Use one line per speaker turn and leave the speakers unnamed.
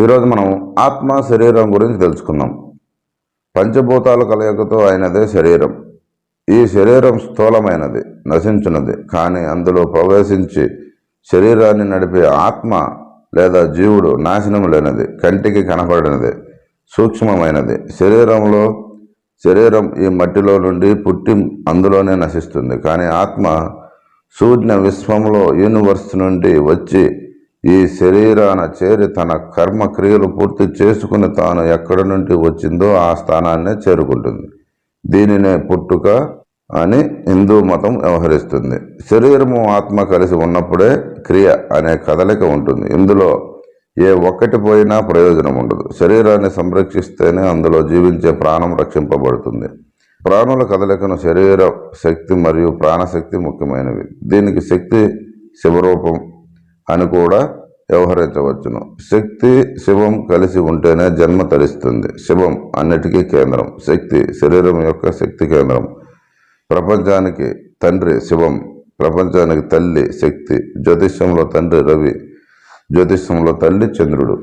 ఈరోజు మనం ఆత్మ శరీరం గురించి తెలుసుకుందాం. పంచభూతాల కలయికతో అయినదే శరీరం. ఈ శరీరం స్థూలమైనది నశించినది. కానీ అందులో ప్రవేశించి శరీరాన్ని నడిపే ఆత్మ లేదా జీవుడు నాశనం లేనిది కంటికి కనపడినది సూక్ష్మమైనది. శరీరంలో శరీరం ఈ మట్టిలో నుండి పుట్టి అందులోనే నశిస్తుంది. కానీ ఆత్మ సూర్య విశ్వంలో యూనివర్స్ నుండి వచ్చి ఈ శరీరాన చేరి తన కర్మ క్రియలు పూర్తి చేసుకుని తాను ఎక్కడి నుండి వచ్చిందో ఆ స్థానాన్నే చేరుకుంటుంది. దీనినే పుట్టుక అని హిందూ మతం వ్యవహరిస్తుంది. శరీరము ఆత్మ కలిసి ఉన్నప్పుడే క్రియ అనే కదలిక ఉంటుంది. ఇందులో ఏ ఒక్కటి పోయినా ప్రయోజనం ఉండదు. శరీరాన్ని సంరక్షిస్తేనే అందులో జీవించే ప్రాణం రక్షింపబడుతుంది. ప్రాణుల కదలికను శరీర శక్తి మరియు ప్రాణశక్తి ముఖ్యమైనవి. దీనికి శక్తి శివరూపం అని కూడా వ్యవహరించవచ్చును. శక్తి శివం కలిసి ఉంటేనే జన్మ తరిస్తుంది శివం అన్నిటికీ కేంద్రం. శక్తి శరీరం యొక్క శక్తి కేంద్రం. ప్రపంచానికి తండ్రి శివం ప్రపంచానికి తల్లి శక్తి. జ్యోతిష్యంలో తండ్రి రవి జ్యోతిష్యంలో తల్లి చంద్రుడు.